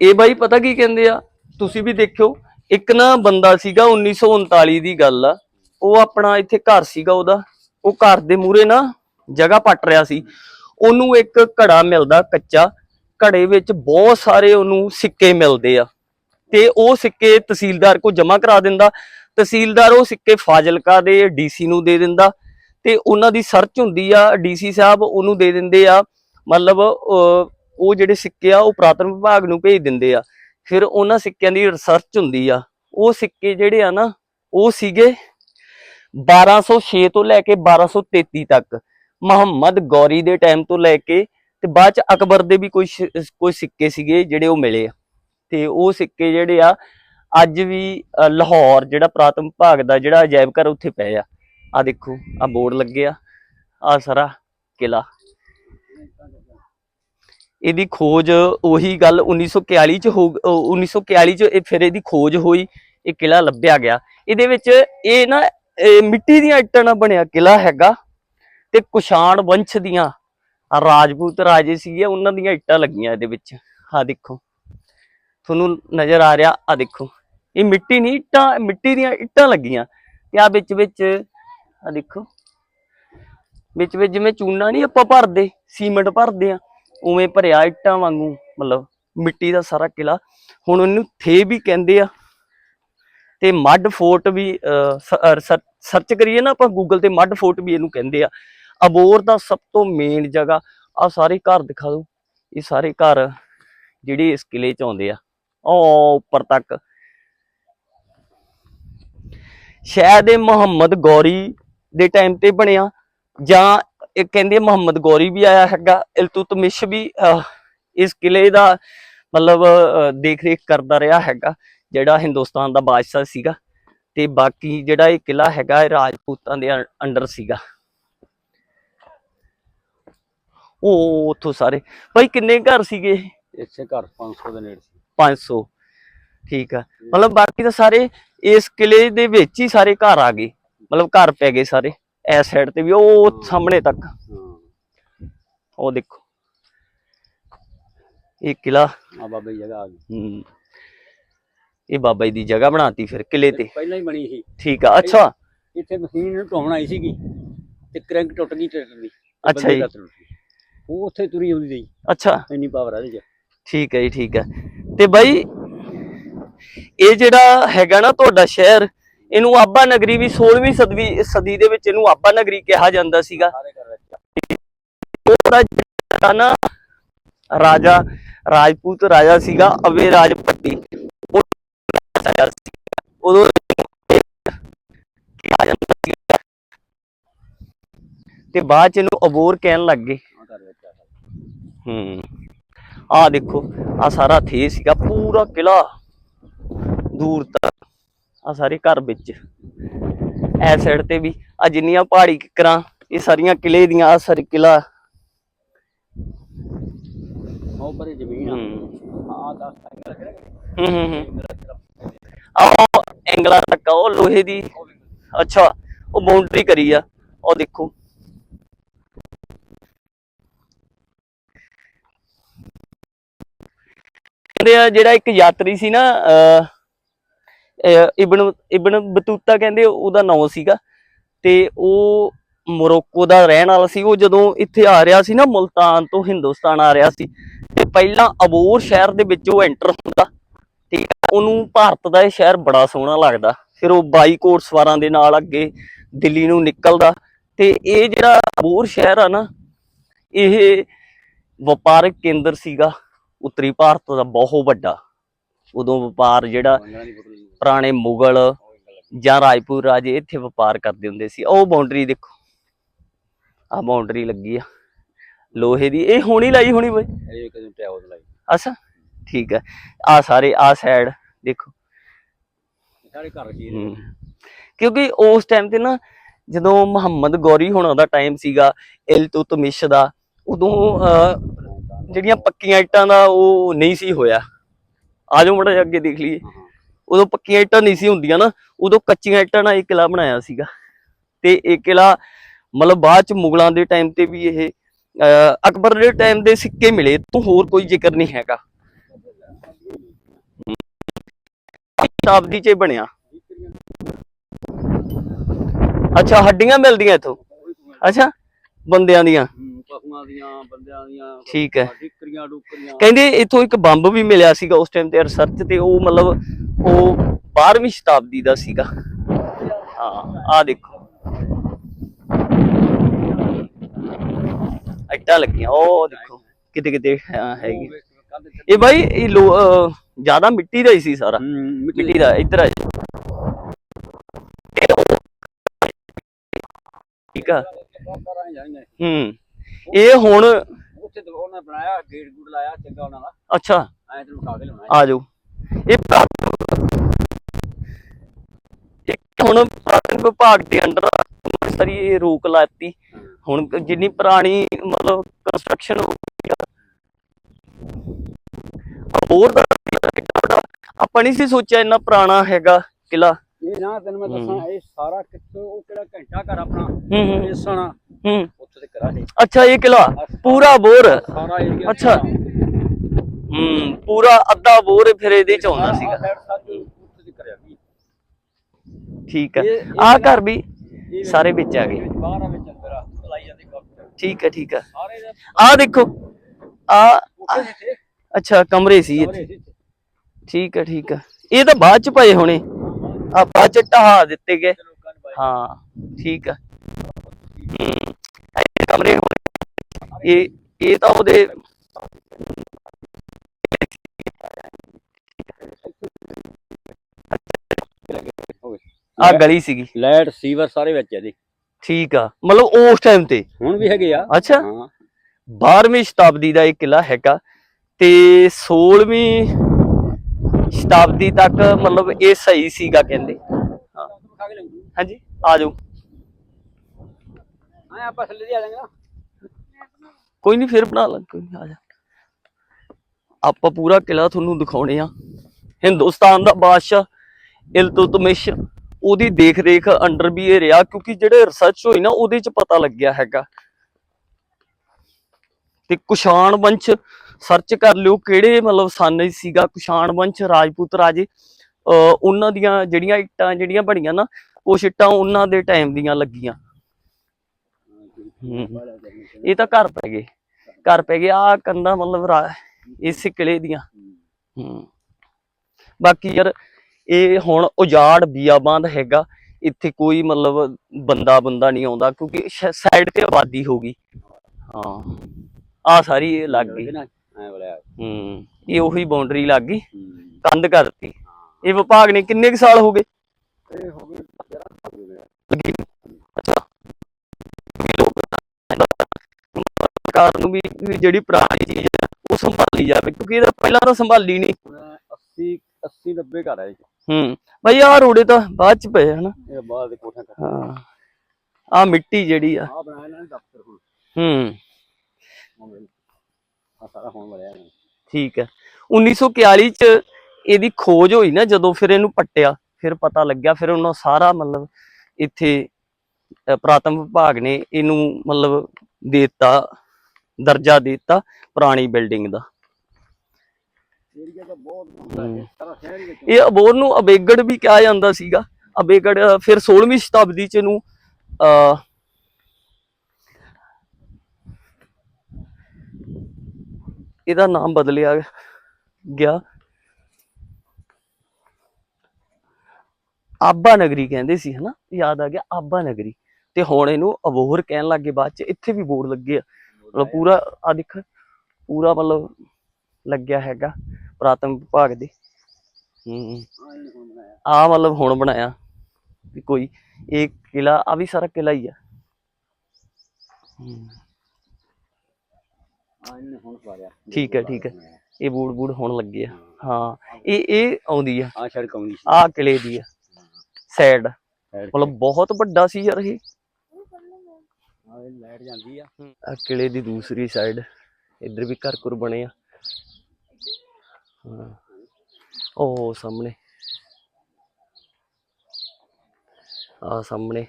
ਇਹ ਬਾਈ ਪਤਾ ਕੀ ਕਹਿੰਦੇ ਆ? ਤੁਸੀਂ ਵੀ ਦੇਖਿਓ, ਇੱਕ ਨਾ ਬੰਦਾ ਸੀਗਾ 1939 ਦੀ ਗੱਲ ਆ। ਉਹ ਆਪਣਾ ਇੱਥੇ ਘਰ ਸੀਗਾ ਉਹਦਾ। ਉਹ ਘਰ ਦੇ ਮੂਹਰੇ ਨਾ ਜਗ੍ਹਾ ਪੱਟ ਰਿਹਾ ਸੀ। ਉਹਨੂੰ ਇੱਕ ਘੜਾ ਮਿਲਦਾ ਕੱਚਾ। ਘੜੇ ਵਿੱਚ ਬਹੁਤ ਸਾਰੇ ਉਹਨੂੰ ਸਿੱਕੇ ਮਿਲਦੇ ਆ। ਤੇ ਉਹ ਸਿੱਕੇ ਤਹਿਸੀਲਦਾਰ ਕੋ ਜਮ੍ਹਾਂ ਕਰਾ ਦਿੰਦਾ। ਤਹਿਸੀਲਦਾਰ ਉਹ ਸਿੱਕੇ ਫਾਜ਼ਿਲਕਾ ਦੇ ਡੀਸੀ ਨੂੰ ਦੇ ਦਿੰਦਾ ਤੇ ਉਹਨਾਂ ਦੀ ਸਰਚ ਹੁੰਦੀ ਆ, ਡੀਸੀ ਸਾਹਿਬ ਉਹਨੂੰ ਦੇ ਦਿੰਦੇ ਆ। ਮਤਲਬ ਉਹ ਜਿਹੜੇ ਸਿੱਕੇ ਆ, ਉਹ ਪੁਰਾਤਨ ਵਿਭਾਗ ਨੂੰ ਭੇਜ ਦਿੰਦੇ ਆ। ਫਿਰ ਉਹਨਾਂ ਸਿੱਕਿਆਂ ਦੀ ਰਿਸਰਚ ਹੁੰਦੀ ਆ। ਉਹ ਸਿੱਕੇ ਜਿਹੜੇ ਆ ਨਾ, ਉਹ ਸੀਗੇ 1206 ਤੋਂ ਲੈ ਕੇ 1233 ਤੱਕ। ਮੁਹੰਮਦ ਗੌਰੀ ਦੇ ਟਾਈਮ ਤੋਂ ਲੈ ਕੇ ਤੇ ਬਾਅਦ ਚ ਅਕਬਰ ਦੇ ਵੀ ਕੋਈ ਸ਼ਿ- ਕੋਈ ਸਿੱਕੇ ਸੀਗੇ ਜਿਹੜੇ ਉਹ ਮਿਲੇ ਆ। ਤੇ ਉਹ ਸਿੱਕੇ ਜਿਹੜੇ ਆ ਅੱਜ ਵੀ ਲਾਹੌਰ ਜਿਹੜਾ ਪੁਰਾਤਨ ਭਾਗ ਦਾ ਜਿਹੜਾ ਅਜਾਇਬ ਘਰ ਉੱਥੇ ਪਏ ਆ। ਆ ਦੇਖੋ ਆ ਬੋਰਡ ਲੱਗੇ ਆ ਸਾਰਾ ਕਿਲਾ। ਇਹਦੀ ਖੋਜ ਉਹੀ ਗੱਲ 1941 ਚ ਹੋ ਅ, 1941 ਚ ਇਹ ਫਿਰ ਇਹਦੀ ਖੋਜ ਹੋਈ ਇਹ ਕਿਲਾ ਲੱਭਿਆ ਗਿਆ। ਇਹਦੇ ਵਿੱਚ ਇਹ ਨਾ ਮਿੱਟੀ ਦੀਆਂ ਇੱਟਾਂ ਨਾਲ ਬਣਿਆ ਕਿਲਾ ਹੈਗਾ ਤੇ ਕੁਸ਼ਾਣ ਵੰਸ਼ ਦੀਆਂ ਰਾਜਪੂਤ ਰਾਜੇ ਸੀਗੇ ਉਹਨਾਂ ਦੀਆਂ ਇੱਟਾਂ ਲੱਗੀਆਂ ਇਹਦੇ ਵਿੱਚ। ਆ ਦੇਖੋ ਤੁਹਾਨੂੰ ਨਜ਼ਰ ਆ ਰਿਹਾ ਆ ਦੇਖੋ। ਇਹ ਮਿੱਟੀ ਨਹੀਂ, ਇੱਟਾਂ, ਮਿੱਟੀ ਦੀਆਂ ਇੱਟਾਂ ਲੱਗੀਆਂ। ਤੇ ਆ ਵਿੱਚ ਵਿੱਚ ਆ ਦੇਖੋ। ਵਿੱਚ ਵਿੱਚ ਜਿਵੇਂ ਚੂਨਾ ਨਹੀਂ ਆਪਾਂ ਭਰਦੇ, ਸੀਮੈਂਟ ਭਰਦੇ ਆ, ਉਵੇਂ ਭਰਿਆ ਇੱਟਾਂ ਵਾਂਗੂ, ਮਤਲਬ ਮਿੱਟੀ ਦਾ ਸਾਰਾ ਕਿਲਾ। ਹੁਣ ਉਹਨੂੰ ਥੇ ਵੀ ਕਹਿੰਦੇ ਆ। ਤੇ ਮੱਡ ਫੋਰਟ ਵੀ ਸਰਚ ਕਰੀਏ ਨਾ ਆਪਾਂ ਗੂਗਲ ਤੇ ਮੱਡ ਫੋਰਟ ਵੀ ਇਹਨੂੰ ਕਹਿੰਦੇ ਆ। ਅਬੋਰ ਦਾ ਸਭ ਤੋਂ ਮੇਨ ਜਗ੍ਹਾ ਆ ਸਾਰੇ ਘਰ ਦਿਖਾ ਦਿਓ। ਇਹ ਸਾਰੇ ਘਰ ਜਿਹੜੇ ਇਸ ਕਿਲੇ ਚ ਆਉਂਦੇ ਆ। ਉਹ ਉੱਪਰ ਤੱਕ। ਸ਼ਾਇਦ ਇਹ ਮੁਹੰਮਦ ਗੌਰੀ ਦੇ ਟਾਈਮ ਤੇ ਬਣਿਆ। ਜਾਂ ਇਹ ਕਹਿੰਦੇ ਮੁਹੰਮਦ ਗੌਰੀ ਵੀ ਆਇਆ ਹੈਗਾ। ਇਲਤੁਤਮਿਸ਼ ਵੀ ਇਸ ਕਿਲੇ ਦਾ ਮਤਲਬ ਦੇਖ ਰੇਖ ਕਰਦਾ ਰਿਹਾ ਹੈਗਾ, ਜਿਹੜਾ ਹਿੰਦੁਸਤਾਨ ਦਾ ਬਾਦਸ਼ਾਹ ਸੀਗਾ। ਤੇ ਬਾਕੀ ਜਿਹੜਾ ਇਹ ਕਿਲਾ ਹੈਗਾ, ਇਹ ਰਾਜਪੂਤਾਂ ਦੇ ਅੰਡਰ ਸੀਗਾ। ਉਹ ਉੱਥੋਂ ਸਾਰੇ। ਭਾਈ ਕਿੰਨੇ ਘਰ ਸੀਗੇ ਇਹ? ਇੱਥੇ ਘਰ 500 ਦੇ ਨੇੜੇ 500 ਠੀਕ ਆ। ਮਤਲਬ ਬਾਕੀ ਤਾਂ ਸਾਰੇ ਇਸ ਕਿਲੇ ਦੇ ਵਿੱਚ ਹੀ ਸਾਰੇ ਘਰ ਆ ਗਏ। ਮਤਲਬ ਘਰ ਪੈ ਗਏ ਸਾਰੇ। ਐਸ ਸਾਈਡ ਤੇ ਵੀ ਉਹ ਸਾਹਮਣੇ ਤੱਕ। ਉਹ ਦੇਖੋ। ਇਹ ਕਿਲਾ। ਆ ਬਾਬੇ ਦੀ ਜਗ੍ਹਾ ਆ ਗਈ। ਇਹ ਬਾਬਾ ਜੀ ਦੀ ਜਗ੍ਹਾ ਬਣਾਤੀ ਫਿਰ ਕਿਲੇ ਤੇ। ਪਹਿਲਾਂ ਹੀ ਬਣੀ ਸੀ। ਠੀਕ ਆ। ਅੱਛਾ। ਇੱਥੇ ਮਸ਼ੀਨ ਨੂੰ ਢੋਣ ਆਈ ਸੀਗੀ ਤੇ ਕਰੰਟ ਟੁੱਟ ਗਈ ਟਰੈਕਟਰ ਦੀ ਅੱਛਾ ਜੀ। ਉਹ ਉੱਥੇ ਤੁਰੀ ਆਉਂਦੀ ਸੀ ਅੱਛਾ। ਇੰਨੀ ਪਾਵਰ ਆ ਇਹਦੇ ਚ। ਠੀਕ ਹੈ ਜੀ ਠੀਕ ਹੈ ਤੇ ਬਾਈ ਇਹ ਜਿਹੜਾ ਹੈਗਾ ਨਾ ਤੁਹਾਡਾ ਸ਼ਹਿਰ ਇਹਨੂੰ ਆਬਾ ਨਗਰੀ ਵੀ 16ਵੀਂ ਸਦੀ ਸਦੀ ਦੇ ਵਿੱਚ ਇਹਨੂੰ ਆਬਾ ਨਗਰੀ ਕਿਹਾ ਜਾਂਦਾ ਸੀਗਾ। ਉਹਦਾ ਨਾ ਰਾਜਾ ਰਾਜਪੂਤ ਰਾਜਾ ਸੀਗਾ ਅਵੇ ਰਾਜਪਤੀ। ਉਦੋਂ। ਤੇ ਬਾਅਦ ਚ ਇਹਨੂੰ ਅਬੋਰ ਕਹਿਣ ਲੱਗ ਗਏ। ਹੂੰ। ਆ ਦੇਖੋ ਆ ਸਾਰਾ ਥੇ ਸੀਗਾ ਪੂਰਾ ਕਿਲਾ ਦੂਰ ਤੱਕ ਆ ਸਾਰੇ ਘਰ ਵਿੱਚ। ਐ ਸਾਈਡ ਤੇ ਵੀ ਆ ਜਿੰਨੀਆਂ ਪਹਾੜੀ ਕਿਕਰਾਂ ਇਹ ਸਾਰੀਆਂ ਕਿਲੇ ਦੀਆਂ ਆ ਸਾਰੀ ਕਿਲਾ ਉਹ ਪਰੇ ਜ਼ਮੀਨ ਆ। ਹੂੰ। ਆ 10 ਟਾਂਗੇ ਰੱਖੇ ਨੇ ਹੂੰ ਹੂੰ ਹੂੰ। ਆ ਐਂਗਲਾ ਤੱਕ ਆ, ਉਹ ਲੋਹੇ ਦੀ। ਅੱਛਾ ਉਹ ਬਾਉਂਡਰੀ ਕਰੀ ਆ। ਉਹ ਦੇਖੋ ਕਹਿੰਦੇ ਆ ਜਿਹੜਾ ਇੱਕ ਯਾਤਰੀ ਸੀ ਨਾ ਅਹ, ਇਬਨ ਇਬਨ ਬਤੂਤਾ ਕਹਿੰਦੇ ਉਹਦਾ ਨਾਮ ਸੀਗਾ ਤੇ ਉਹ ਮੋਰੋਕੋ ਦਾ ਰਹਿਣ ਵਾਲਾ ਸੀ। ਉਹ ਜਦੋਂ ਇੱਥੇ ਆ ਰਿਹਾ ਸੀ ਨਾ ਮੁਲਤਾਨ ਤੋਂ ਹਿੰਦੁਸਤਾਨ ਆ ਰਿਹਾ ਸੀ ਤੇ ਪਹਿਲਾਂ ਅਬੋਰ ਸ਼ਹਿਰ ਦੇ ਵਿੱਚ ਉਹ ਐਂਟਰ ਹੁੰਦਾ ਠੀਕ ਹੈ ਉਹਨੂੰ ਭਾਰਤ ਦਾ ਇਹ ਸ਼ਹਿਰ ਬੜਾ ਸੋਹਣਾ ਲੱਗਦਾ। ਫਿਰ ਉਹ ਬਾਈ ਕੋਟ ਸਵਾਰਾਂ ਦੇ ਨਾਲ ਅੱਗੇ ਦਿੱਲੀ ਨੂੰ ਨਿਕਲਦਾ ਤੇ ਇਹ ਜਿਹੜਾ ਅਬੋਰ ਸ਼ਹਿਰ ਆ ਨਾ ਇਹ ਵਪਾਰਕ ਕੇਂਦਰ ਸੀਗਾ। ਉੱਤਰੀ ਭਾਰਤ ਦਾ ਬਹੁਤ ਵੱਡਾ। ਉਦੋਂ ਵਪਾਰ ਜਿਹੜਾ ਪੁਰਾਣੇ ਮੁਗਲ ਜਾਂ ਰਾਜਪੂਤ ਰਾਜੇ ਇੱਥੇ ਵਪਾਰ ਕਰਦੇ ਹੁੰਦੇ ਸੀ ਉਹ ਬਾਉਂਡਰੀ ਦੇਖੋ। ਆ ਬਾਉਂਡਰੀ ਲੱਗੀ ਆ ਲੋਹੇ ਦੀ ਇਹ ਹੋਣੀ ਲਾਈ ਹੋਣੀ ਬਈ। ਇਹ ਕਦੋਂ ਟੈਵਲ ਲਾਈ। ਅੱਛਾ ਠੀਕ ਹੈ ਆ ਸਾਰੇ ਆ ਸਾਈਡ ਦੇਖੋ। ਸਾਰੇ ਘਰ ਜੀ। ਕਿਉਂਕਿ ਉਸ ਟਾਈਮ ਤੇ ਨਾ ਜਦੋਂ ਮੁਹੰਮਦ ਗੌਰੀ ਹੋਣਾ ਦਾ ਟਾਈਮ ਸੀਗਾ ਇਲਤੁਤਮਿਸ਼ ਦਾ ਉਦੋਂ ਜਿਹੜੀਆਂ ਪੱਕੀਆਂ ਇੱਟਾਂ ਦਾ ਉਹ ਨਹੀਂ ਸੀ ਹੋਇਆ। ਆਜੋ ਮੜਾ ਅੱਗੇ ਦੇਖ ਲਈਏ। ਉਦੋਂ ਪੱਕੀਆਂ ਇੱਟਾਂ ਨਹੀਂ ਸੀ ਹੁੰਦੀਆਂ ਨਾ ਉਦੋਂ ਕੱਚੀਆਂ ਇੱਟਾਂ ਨਾਲ ਇਹ ਕਿਲਾ ਬਣਾਇਆ ਸੀਗਾ। ਤੇ ਇਹ ਕਿਲਾ ਮਤਲਬ ਬਾਅਦ ਚ ਮੁਗਲਾਂ ਦੇ ਟਾਈਮ ਤੇ ਵੀ ਇਹ ਅਕਬਰ ਦੇ ਟਾਈਮ ਦੇ ਸਿੱਕੇ ਮਿਲੇ ਤੋਂ ਹੋਰ ਕੋਈ ਜ਼ਿਕਰ ਨਹੀਂ ਹੈਗਾ। ਸ਼ਤਾਬਦੀ ਚ ਬਣਿਆ। ਅੱਛਾ ਹੱਡੀਆਂ ਮਿਲਦੀਆਂ ਇਥੋਂ। ਅੱਛਾ ਬੰਦਿਆਂ ਦੀਆਂ? ਪਸ਼ੂਆਂ ਦੀਆਂ ਬੰਦਿਆਂ ਦੀਆਂ ਠੀਕ ਹੈ। ਡਿਕਰੀਆਂ ਡੁਕਰੀਆਂ। ਕਹਿੰਦੇ ਇਥੋਂ ਇੱਕ ਬੰਬ ਵੀ ਮਿਲਿਆ ਸੀਗਾ ਉਸ ਟਾਈਮ ਤੇ ਰਿਸਰਚ ਤੇ ਉਹ ਮਤਲਬ ਉਹ 12ਵੀਂ ਸ਼ਤਾਬਦੀ ਦਾ ਸੀਗਾ। ਹਾਂ ਆ ਦੇਖੋ। ਇੱਟਾਂ ਲੱਗੀਆਂ ਉਹ ਦੇਖੋ ਕਿਤੇ ਕਿਤੇ ਹੈਗੀ ਇਹ ਬਾਈ ਇਹ ਜ਼ਿਆਦਾ ਮਿੱਟੀ ਦਾ ਹੀ ਸੀ ਸਾਰਾ। ਮਿੱਟੀ ਦਾ। ਇੱਧਰ ਆ ਠੀਕ ਆ? ਹੀ। ਇਹ ਹੁਣ ਉੱਥੇ ਉਹਨਾਂ ਬਣਾਇਆ ਗੇਟ ਗੂਟ ਲਾਇਆ ਚੰਗਾ ਉਹਨਾਂ ਦਾ। ਅੱਛਾ। ਐਂ ਤੈਨੂੰ ਉਠਾ ਕੇ ਲਿਆਉਣਾ। ਆ ਜਾਓ। ਇਹ ਇੱਕ ਹੁਣ ਵਿਭਾਗ ਦੇ ਅੰਡਰ ਸਾਰੀ ਇਹ ਰੋਕ ਲਾਤੀ ਹੁਣ ਜਿੰਨੀ ਪੁਰਾਣੀ ਮਤਲਬ ਕੰਸਟਰਕਸ਼ਨ ਹੋ ਗਈ ਆ। ਹੋਰ ਦਾ ਆਪਾਂ ਨਹੀਂ ਸੀ ਸੋਚਿਆ ਇੰਨਾ ਪੁਰਾਣਾ ਹੈਗਾ ਕਿਲਾ ਇਹ ਨਾ ਤੈਨੂੰ ਮੈਂ ਦੱਸਾਂ ਇਹ ਸਾਰਾ ਕਿੱਥੋਂ ਉਹ ਕਿਹੜਾ ਘੰਟਾ ਘਰ ਆਪਣਾ ਹੂੰ ਹੂੰ। ਹੂੰ। ਉੱਥੋਂ ਤੇ ਕਰਾ ਇਹ। ਅੱਛਾ ਇਹ ਕਿਲਾ ਪੂਰਾ ਬੋਰ? ਸਾਰਾ ਏਰੀਆ ਅੱਛਾ। ਹੂੰ ਪੂਰਾ ਅੱਧਾ ਬੋਰ ਫਿਰ ਇਹਦੇ ਚ ਆਉਂਦਾ ਸੀਗਾ। ਠੀਕ ਹੈ ਕਿਲਾ- ਘਰ ਵੀ ਸਾਰੇ ਵਿੱਚ ਆ ਗਏ। ਬਾਹਰ ਆ ਵਿੱਚ ਅੰਦਰ ਆ ਚਲਾਈ ਜਾਂਦੀ ਕੰਮ ਠੀਕ ਹੈ ਠੀਕ ਹੈ ਆਹ ਦੇਖੋ ਆ ਅੱਛਾ ਕਮਰੇ ਸੀ ਇੱਥੇ। ਠੀਕ ਹੈ ਠੀਕ ਹੈ ਇਹ ਤਾਂ ਬਾਅਦ ਚ ਪਏ ਹੋਣੇ। ਆ ਬਾਅਦ ਚ ਢਹਾ ਦਿੱਤੇ ਗਏ। ਹਾਂ ਠੀਕ ਹੂੰ, ਇਹ ਕਮਰੇ ਇਹ ਇਹ ਤਾਂ ਉਹਦੇ ਆ ਗਲੀ ਸੀਗੀ। ਲਾਈਟ ਸੀਵਰ ਸਾਰੇ ਵਿੱਚ ਇਹਦੇ। ਠੀਕ ਆ। ਮਤਲਬ ਉਸ ਟਾਈਮ ਤੇ। ਹੁਣ ਵੀ ਹੈਗੇ ਆ। ਅੱਛਾ। ਹਾਂ। 12ਵੀਂ ਸ਼ਤਾਬਦੀ ਦਾ ਇਹ ਕਿਲਾ ਹੈਗਾ ਤੇ 16ਵੀਂ ਸ਼ਤਾਬਦੀ ਤੱਕ ਮਤਲਬ ਇਹ ਸਹੀ ਸੀਗਾ ਕਹਿੰਦੇ। ਹਾਂ। ਲੰਗੂ ਹਾਂਜੀ ਆ ਜਾਓ ਹਾਂ ਆਪਾਂ ਥੱਲੇ ਦੀ ਆ ਜਾਵਾਂਗੇ ਕੋਈ ਨਹੀਂ ਫਿਰ ਬਣਾ ਲਾਂ ਕੋਈ ਨਹੀਂ ਆ ਜਾ। ਆਪਾਂ ਪੂਰਾ ਕਿਲਾ ਤੁਹਾਨੂੰ ਦਿਖਾਉਣੇ ਆ। ਹਿੰਦੁਸਤਾਨ ਦਾ ਬਾਦਸ਼ਾਹ ਇਲਤੁਤਮਿਸ਼ ਉਹਦੀ ਦੇਖ ਰੇਖ ਅੰਡਰ ਵੀ ਇਹ ਰਿਹਾ ਕਿਉਂਕਿ ਜਿਹੜੇ ਰਿਸਰਚ ਹੋਈ ਨਾ ਉਹਦੇ ਚ ਪਤਾ ਲੱਗਿਆ ਹੈਗਾ। ਤੇ ਕੁਸ਼ਾਣ ਵੰਸ਼ ਸਰਚ ਕਰ ਲਿਓ ਕਿਹੜੇ ਮਤਲਬ ਸਨ ਸੀਗਾ ਕੁਸ਼ਾਣ ਵੰਸ਼, ਰਾਜਪੂਤ ਰਾਜੇ ਉਹਨਾਂ ਦੀਆਂ ਜਿਹੜੀਆਂ ਇੱਟਾਂ ਜਿਹੜੀਆਂ ਬਣੀਆਂ ਨਾ, ਕੁਛ ਇੱਟਾਂ ਉਹਨਾਂ ਦੇ ਟਾਈਮ ਦੀਆਂ ਲੱਗੀਆਂ। ਇਹ ਤਾਂ ਘਰ ਪੈ ਗਏ। ਘਰ ਪੈ ਗਏ ਆ ਕੰਦਾ ਮਤਲਬ ਇਸ ਕਿਲੇ ਦੀਆਂ। ਹੂੰ। ਬਾਕੀ ਯਾਰ, ਇਹ ਹੁਣ ਉਜਾੜ ਬਿਆਬਾਨ ਹੈਗਾ, ਇੱਥੇ ਕੋਈ ਮਤਲਬ ਬੰਦਾ ਬੰਦਾ ਨਹੀਂ ਆਉਂਦਾ, ਕਿਉਂਕਿ ਸਾਈਡ ਤੇ ਆਬਾਦੀ ਹੋ ਗਈ। ਹਾਂ। ਆ ਸਾਰੀ ਇਹ ਲੱਗ ਗਈ। ਐ ਬੋਲਿਆ ਹੂੰ। ਇਹ ਉਹੀ ਬਾਉਂਡਰੀ ਲੱਗ ਗਈ। ਹੂੰ। ਕੰਧ ਕਰਤੀ। ਇਹ ਵਿਭਾਗ ਨੇ ਕਿੰਨੇ ਕੁ ਸਾਲ ਹੋ ਗਏ? ਇਹ ਹੋ ਸਰਕਾਰ ਨੂੰ ਵੀ ਜਿਹੜੀ ਪੁਰਾਣੀ ਚੀਜ਼ ਹੈ ਉਹ ਸੰਭਾਲੀ ਜਾਵੇ ਕਿਉਂਕਿ ਇਹਦਾ ਪਹਿਲਾਂ ਤਾਂ ਸੰਭਾਲੀ ਨਹੀਂ। 80 80 90 ਘਰ ਆ ਇਹ ਹੂੰ। ਬਈ ਆਹ ਰੋੜੇ ਤਾਂ ਬਾਅਦ ਚ ਪਏ ਹਨਾ? ਇਹ ਬਾਅਦ ਦੇ ਕੋਠਾ ਹਾਂ। ਆ ਮਿੱਟੀ ਜਿਹੜੀ ਆ। ਆ ਬਣਾਇਆ ਇਹਨਾਂ ਨੇ ਦਫ਼ਤਰ ਹੁਣ। ਹੂੰ। ਆ ਸਾਰਾ ਹੁਣ ਬਣਿਆ ਇਹਨਾਂ ਠੀਕ ਹੈ। 1941 ਚ ਇਹਦੀ ਖੋਜ ਹੋਈ ਨਾ ਜਦੋਂ ਫਿਰ ਇਹਨੂੰ ਪੱਟਿਆ ਫਿਰ ਪਤਾ ਲੱਗਿਆ ਫਿਰ ਉਹਨਾਂ ਸਾਰਾ ਮਤਲਬ ਇੱਥੇ ਅਹ ਪ੍ਰਾਥਮ ਵਿਭਾਗ ਨੇ ਇਹਨੂੰ ਮਤਲਬ ਦੇਤਾ ਦਰਜਾ ਦਿੱਤਾ ਪੁਰਾਣੀ ਬਿਲਡਿੰਗ ਦਾ। ਏਰੀਆ ਤਾਂ ਬਹੁਤ ਵੱਡਾ ਹੈ। ਸਾਰਾ ਸ਼ਹਿਰ ਹੀ ਵਿੱਚ ਇਹ ਅਬੋਰ ਨੂੰ ਅਬੇਗੜ ਵੀ ਕਿਹਾ ਜਾਂਦਾ ਸੀਗਾ। ਅਬੇਗੜ ਅਹ, ਫਿਰ 16ਵੀਂ ਸ਼ਤਾਬਦੀ ਚ ਇਹਨੂੰ ਅ ਇਹਦਾ ਨਾਮ ਬਦਲਿਆ ਗਿਆ। ਆਬਾ ਨਗਰੀ ਕਹਿੰਦੇ ਸੀ ਹਨਾ? ਯਾਦ ਆ ਗਿਆ? ਆਬਾ ਨਗਰੀ। ਤੇ ਹੁਣ ਇਹਨੂੰ ਅਬੋਹਰ ਕਹਿਣ ਲੱਗੇ ਬਾਅਦ ਚ। ਇੱਥੇ ਵੀ ਬੋਰਡ ਲੱਗੇ ਆ। ਮਤਲਬ ਪੂਰਾ ਆ ਦੇਖ ਪੂਰਾ ਮਤਲਬ ਲੱਗਿਆ ਹੈਗਾ ਪ੍ਰਾਥਮਿਕ ਵਿਭਾਗ ਦੇ। ਹੂੰ ਆ ਮਤਲਬ ਹੁਣ ਬਣਾਇਆ ਕੋਈ ਇਹ ਕਿਲਾ ਆ ਵੀ ਸਾਰਾ ਕਿਲਾ ਹੀ ਆ। ਹੂੰ, ਹਾਂ ਇਹਨੇ ਹੁਣ ਸਵਾਰਿਆ ਠੀਕ ਹੈ, ਠੀਕ ਹੈ। ਇਹ ਬੂੜ ਬੂੜ ਹੁਣ ਲੱਗੇ ਆ। ਹਾਂ। ਇਹ ਇਹ ਆਉਂਦੀ ਆ। ਆ ਸੜਕ ਆਉਂਦੀ ਸੀ। ਆ ਕਿਲੇ ਦੀ ਆ। ਸਾਈਡ ਮਤਲਬ ਬਹੁਤ ਵੱਡਾ ਸੀ ਯਾਰ ਇਹ। ਲਾਈਟ ਜਾਂਦੀ ਆ। ਆ ਕਿਲੇ ਦੀ ਦੂਸਰੀ ਸਾਈਡ ਇੱਧਰ ਵੀ ਘਰ ਘੁਰ ਬਣੇ ਆ। ਉਹ ਸਾਹਮਣੇ। ਆ ਸਾਹਮਣੇ।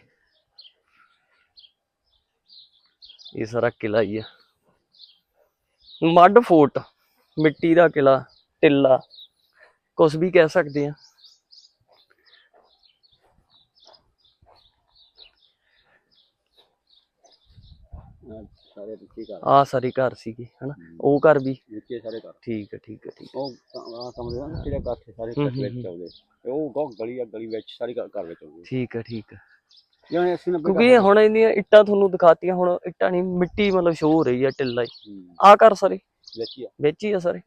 ਇਹ ਸਾਰਾ ਕਿਲਾ ਹੀ ਆ। ਮੱਡ ਫੋਰਟ ਮਿੱਟੀ ਦਾ ਕਿਲਾ ਟਿੱਲਾ ਕੁਛ ਵੀ ਕਹਿ ਸਕਦੇ ਆ ਸਾਰੇ ਵਿੱਚੇ ਘਰ ਆ ਸਾਰੀ ਘਰ ਸੀਗੇ ਹਨਾ? ਉਹ ਘਰ ਵੀ। ਵਿੱਚੇ ਸਾਰੇ ਘਰ। ਠੀਕ ਹੈ ਠੀਕ ਹੈ ਠੀਕ ਉਹ ਆ ਕਮਰੇ ਆ ਕਿਹੜੇ ਕਾਠੇ ਸਾਰੇ ਹੂੰ, ਵਿੱਚ ਆਉਂਦੇ ਉਹ ਗੋ ਗਲੀ ਆ ਗਲੀ ਵਿੱਚ ਸਾਰੀ ਘਰ ਘਰ ਵਿੱਚ ਆਉਂਦੇ ਠੀਕ ਹੈ ਠੀਕ ਹੈ। ਜਿਵੇਂ ਕਿਉਂਕਿ ਇਹ ਹੁਣ ਇਹਦੀਆਂ ਇੱਟਾਂ ਤੁਹਾਨੂੰ ਦਿਖਾਤੀਆਂ ਹੁਣ ਇੱਟਾਂ ਨਹੀਂ ਮਿੱਟੀ ਮਤਲਬ ਸ਼ੋ ਹੋ ਰਹੀ ਆ ਟਿੱਲਾ ਹੀ। ਆ ਕਰ ਸਾਰੇ? ਵਿੱਚ ਆ। ਵਿੱਚ ਹੀ ਆ ਸਾਰੇ?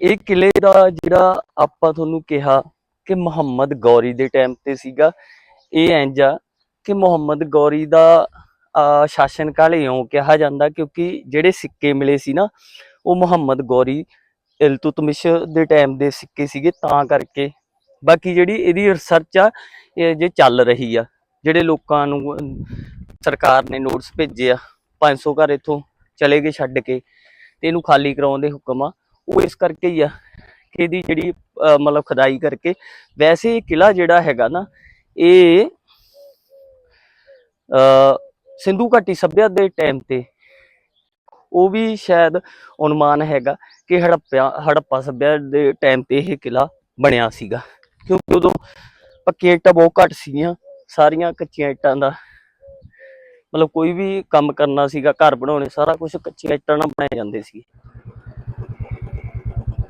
ਇਹ ਕਿਲੇ ਦਾ ਜਿਹੜਾ ਆਪਾਂ ਤੁਹਾਨੂੰ ਕਿਹਾ ਕਿ ਮੁਹੰਮਦ ਗੌਰੀ ਦੇ ਟਾਈਮ ਤੇ ਸੀਗਾ ਇਹ ਇੰਜ ਆ ਕਿ ਮੁਹੰਮਦ ਗੌਰੀ ਦਾ ਆ, ਸ਼ਾਸਨ ਕਾਲ ਇਉਂ ਕਿਹਾ ਜਾਂਦਾ ਕਿਉਂਕਿ ਜਿਹੜੇ ਸਿੱਕੇ ਮਿਲੇ ਸੀ ਨਾ ਉਹ ਮੁਹੰਮਦ ਗੌਰੀ ਇਲਤੁਤਮਿਸ਼ ਦੇ ਟਾਈਮ ਦੇ ਸਿੱਕੇ ਸੀਗੇ ਤਾਂ ਕਰਕੇ। ਬਾਕੀ ਜਿਹੜੀ ਇਹਦੀ ਰਿਸਰਚ ਆ ਇਹ ਜੇ ਚੱਲ ਰਹੀ ਆ। ਜਿਹੜੇ ਲੋਕਾਂ ਨੂੰ ਸਰਕਾਰ ਨੇ ਨੋਟਿਸ ਭੇਜੇ ਆ 500 ਘਰ ਇੱਥੋਂ ਚਲੇ ਗਏ ਛੱਡ ਕੇ ਤੇ ਇਹਨੂੰ ਖਾਲੀ ਕਰਾਉਣ ਦੇ ਹੁਕਮ ਆ। ਉਹ ਇਸ ਕਰਕੇ ਹੀ ਆ ਕਿ ਇਹਦੀ ਜਿਹੜੀ ਮਤਲਬ ਖੁਦਾਈ ਕਰਕੇ ਵੈਸੇ ਇਹ ਕਿਲਾ ਜਿਹੜਾ ਹੈਗਾ ਨਾ, ਇਹ ਸਿੰਧੂ ਘਾਟੀ ਸੱਭਿਅਤਾ ਦੇ ਟਾਈਮ ਤੇ ਉਹ ਵੀ ਸ਼ਾਇਦ ਅਨੁਮਾਨ ਹੈਗਾ ਕਿ ਹੜੱਪਿਆ, ਹੜੱਪਾ ਸੱਭਿਅਤਾ ਦੇ ਟਾਈਮ ਤੇ ਇਹ ਕਿਲਾ ਬਣਿਆ ਸੀਗਾ। ਕਿਉਂਕਿ ਉਦੋਂ ਪੱਕੀਆਂ ਇੱਟਾਂ ਬਹੁਤ ਘੱਟ ਸੀਗੀਆਂ ਸਾਰੀਆਂ ਕੱਚੀਆਂ ਇੱਟਾਂ ਦਾ। ਮਤਲਬ ਕੋਈ ਵੀ ਕੰਮ ਕਰਨਾ ਸੀਗਾ, ਘਰ ਬਣਾਉਣੇ, ਸਾਰਾ ਕੁਝ ਕੱਚੀਆਂ ਇੱਟਾਂ ਨਾਲ ਬਣਾਏ ਜਾਂਦੇ ਸੀ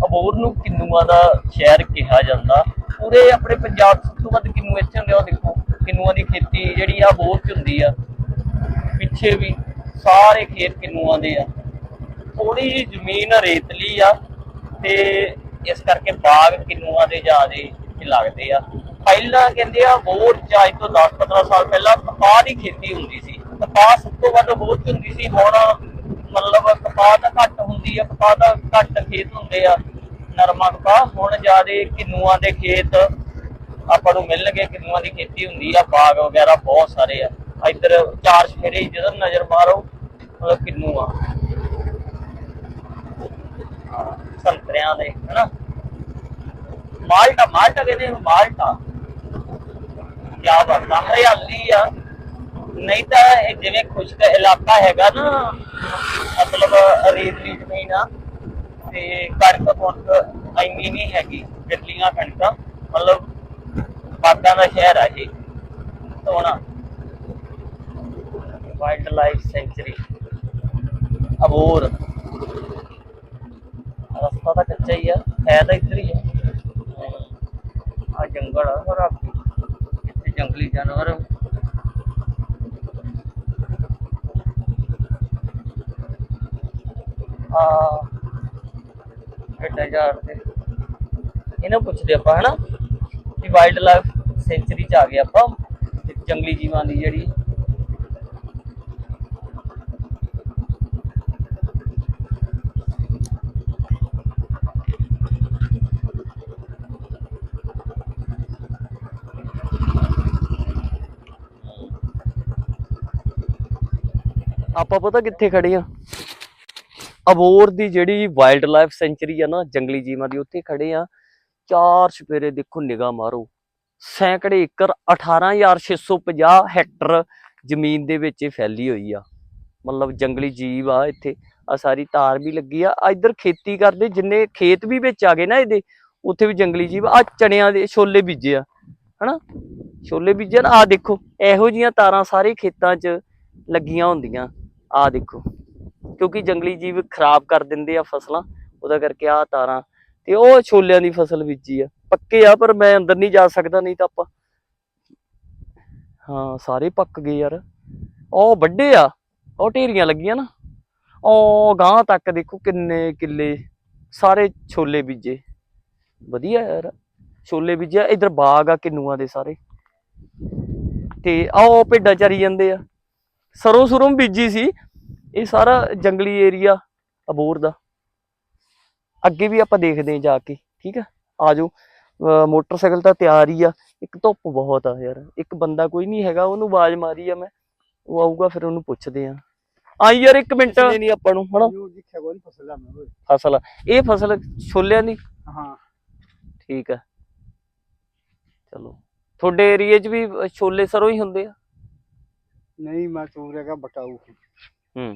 ਅਬੋਰ ਨੂੰ ਕਿੰਨੂਆਂ ਦਾ ਸ਼ਹਿਰ ਕਿਹਾ ਜਾਂਦਾ? ਪੂਰੇ ਆਪਣੇ ਪੰਜਾਬ ਸਭ ਤੋਂ ਵੱਧ ਕਿੰਨੂ ਇੱਥੇ ਹੁੰਦੇ ਆ? ਉਹ ਦੇਖੋ, ਕਿੰਨੂਆਂ ਦੀ ਖੇਤੀ ਜਿਹੜੀ ਆ ਅਬੋਰ 'ਚ ਹੁੰਦੀ ਆ। ਪਿੱਛੇ ਵੀ ਸਾਰੇ ਖੇਤ ਕਿੰਨੂਆਂ ਦੇ ਆ। ਥੋੜੀ ਜਿਹੀ ਜ਼ਮੀਨ ਰੇਤਲੀ ਆ ਤੇ ਇਸ ਕਰਕੇ ਬਾਗ ਕਿੰਨੂਆਂ ਦੇ ਜ਼ਿਆਦੇ ਲੱਗਦੇ ਆ। ਪਹਿਲਾਂ ਕਹਿੰਦੇ ਆ ਬੋਰ ਚ ਤੋਂ 10-15 ਸਾਲ ਪਹਿਲਾਂ ਕਪਾਹ ਦੀ ਖੇਤੀ ਹੁੰਦੀ ਸੀ। ਕਪਾਹ ਸਭ ਤੋਂ ਵੱਧ ਬੋਰ ਹੁੰਦੀ ਸੀ, ਹੁਣ ਮਤਲਬ ਕਪਾਹ ਤਾਂ ਘੱਟ ਹੁੰਦੀ ਆ, ਕਪਾਹ ਦਾ ਘੱਟ ਖੇਤ ਹੁੰਦੇ ਆ। ਨਰਮਾ ਕਪਾਹ, ਹੁਣ ਜ਼ਿਆਦੇ ਕਿੰਨੂਆਂ ਦੇ ਖੇਤ ਆਪਾਂ ਨੂੰ ਮਿਲਣਗੇ ਕਿੰਨੂਆਂ ਦੀ ਖੇਤੀ ਹੁੰਦੀ ਆ, ਬਾਗ ਵਗੈਰਾ ਬਹੁਤ ਸਾਰੇ ਆ। ਇੱਧਰ ਚਾਰ ਸ਼ੇਰੇ ਜਦੋਂ ਨਜ਼ਰ ਮਾਰੋ, ਮਤਲਬ ਕਿੰਨੂ ਆ ਸੰਤਰਿਆਂ ਦੇ, ਹਨਾ? ਮਾਲਟਾ ਮਾਲਟਾ ਕਹਿੰਦੇ ਇਹਨੂੰ ਮਾਲਟਾ ਕਿਆ ਬਾਤ ਆ ਹਰਿਆਲੀ ਆ। ਨਹੀਂ ਤਾਂ ਇਹ ਜਿਵੇਂ ਖੁਸ਼ਕ ਇਲਾਕਾ ਹੈਗਾ ਨਾ ਮਤਲਬ ਰੇਤਲੀ ਜ਼ਮੀਨ ਆ। ਤੇ ਕਣਕ ਕੁਣਕ ਇੰਨੀ ਨਹੀਂ ਹੈਗੀ ਗਿੱਲੀਆਂ ਕਣਕਾਂ। ਮਤਲਬ ਬਾਗਾਂ ਦਾ ਸ਼ਹਿਰ ਆ ਇਹ ਸੋਹਣਾ ਵਾਈਲਡ ਲਾਈਫ ਸੈਂਚੁਰੀ ਅਬੋਰ। ਰਸਤਾ ਤਾਂ ਕੱਚਾ ਹੀ ਆ ਹੈ ਤਾਂ ਇੱਧਰ ਹੀ ਆ। ਆ ਜੰਗਲ ਆ ਸਾਰਾ। ਇੱਥੇ ਜੰਗਲੀ ਜਾਨਵਰ। ਆ ਕਿੱਡਾ ਯਾਰ ਤੇ ਇਹਨਾਂ ਪੁੱਛਦੇ ਆਪਾਂ ਹਨਾ ਕਿ ਵਾਈਲਡ ਲਾਈਫ ਸੈਂਚੁਰੀ ਚ ਆ ਗਏ ਆਪਾਂ। ਜੰਗਲੀ ਜੀਵਾਂ ਦੀ ਜਿਹੜੀ ਆਪਾਂ ਪਤਾ ਕਿੱਥੇ ਖੜੇ ਆ? ਅਬੋਰ ਦੀ ਜਿਹੜੀ ਵਾਈਲਡ ਲਾਈਫ ਸੈਂਚਰੀ ਆ ਨਾ, ਜੰਗਲੀ ਜੀਵਾਂ ਦੀ, ਉੱਥੇ ਖੜੇ ਆ। ਚਾਰ ਸਪੇਰੇ ਦੇਖੋ, ਨਿਗਾਹ ਮਾਰੋ। ਸੈਂਕੜੇ ਏਕੜ 18650 ਹੈਕਟਰ ਜ਼ਮੀਨ ਦੇ ਵਿੱਚ ਫੈਲੀ ਹੋਈ ਆ। ਮਤਲਬ ਜੰਗਲੀ ਜੀਵ ਆ ਇੱਥੇ। ਆ ਸਾਰੀ ਤਾਰ ਵੀ ਲੱਗੀ ਆ। ਆ ਇੱਧਰ ਖੇਤੀ ਕਰਦੇ, ਜਿੰਨੇ ਖੇਤ ਵੀ ਵਿੱਚ ਆ ਗਏ ਨਾ ਇਹਦੇ, ਉੱਥੇ ਵੀ ਜੰਗਲੀ ਜੀਵ ਆ। ਚਣਿਆਂ ਦੇ ਛੋਲੇ ਬੀਜੇ ਆ, ਹਨਾ? ਛੋਲੇ ਬੀਜੇ ਨਾ ਆ ਦੇਖੋ, ਇਹੋ ਜੀਆਂ ਤਾਰਾਂ ਸਾਰੇ ਖੇਤਾਂ 'ਚ ਲੱਗੀਆਂ ਹੁੰਦੀਆਂ। ਆਹ ਦੇਖੋ। ਕਿਉਂਕਿ ਜੰਗਲੀ ਜੀਵ ਖਰਾਬ ਕਰ ਦਿੰਦੇ ਆ ਫਸਲਾਂ, ਉਹਦਾ ਕਰਕੇ ਆਹ ਤਾਰਾਂ। ਤੇ ਉਹ ਛੋਲਿਆਂ ਦੀ ਫਸਲ ਬੀਜੀ ਆ। ਪੱਕੇ ਆ, ਪਰ ਮੈਂ ਅੰਦਰ ਨਹੀਂ ਜਾ ਸਕਦਾ, ਨਹੀਂ ਤਾਂ ਆਪਾਂ ਹਾਂ, ਸਾਰੇ ਪੱਕ ਗਏ ਯਾਰ। ਉਹ ਵੱਡੇ ਆ। ਉਹ ਢੇਰੀਆਂ ਲੱਗੀਆਂ ਨਾ। ਉਹ ਗਾਂ ਤੱਕ ਦੇਖੋ ਕਿੰਨੇ ਕਿੱਲੇ ਸਾਰੇ ਛੋਲੇ ਬੀਜੇ। ਵਧੀਆ ਯਾਰ। ਛੋਲੇ ਬੀਜਿਆ ਆ ਇਧਰ ਬਾਗ ਆ ਕਿੰਨੂਆਂ ਦੇ ਸਾਰੇ। ਤੇ ਆਹ ਭੇਡਾਂ ਚਰੀ ਜਾਂਦੇ ਆ। ਸਰੋਂ ਸੁਰੋਂ ਬੀਜੀ ਸੀ। ਇਹ ਸਾਰਾ ਜੰਗਲੀ ਏਰੀਆ ਅਬੋਰ ਦਾ। ਅੱਗੇ ਵੀ ਆਪਾਂ ਦੇਖਦੇ ਹਾਂ ਜਾ ਕੇ ਠੀਕ ਆ? ਆਜੋ ਮੋਟਰਸਾਈਕਲ ਤਾਂ ਤਿਆਰ ਹੀ ਆ। ਇੱਕ ਧੁੱਪ ਬਹੁਤ ਆ ਯਾਰ। ਇੱਕ ਬੰਦਾ ਕੋਈ ਨਹੀਂ ਹੈਗਾ ਉਹਨੂੰ ਆਵਾਜ਼ ਮਾਰੀ ਆ ਮੈਂ। ਉਹ ਆਊਗਾ ਫਿਰ ਉਹਨੂੰ ਪੁੱਛਦੇ ਆ ਆਈ ਯਾਰ ਇੱਕ ਮਿੰਟ। ਨਹੀਂ ਆਪਾਂ ਨੂੰ ਹਨਾ? ਉਹ ਦਿਖਿਆ ਕੋਈ ਫਸਲਾ ਮੈਂ ਓਏ। ਫਸਲ ਇਹ ਫਸਲ ਛੋਲਿਆਂ ਦੀ? ਹਾਂ। ਠੀਕ ਆ। ਚਲੋ। ਤੁਹਾਡੇ ਏਰੀਏ 'ਚ ਵੀ ਛੋਲੇ ਸਰੋਂ ਹੀ ਹੁੰਦੇ ਆ। नहीं मैं तो रहेगा बताऊ ਹੂੰ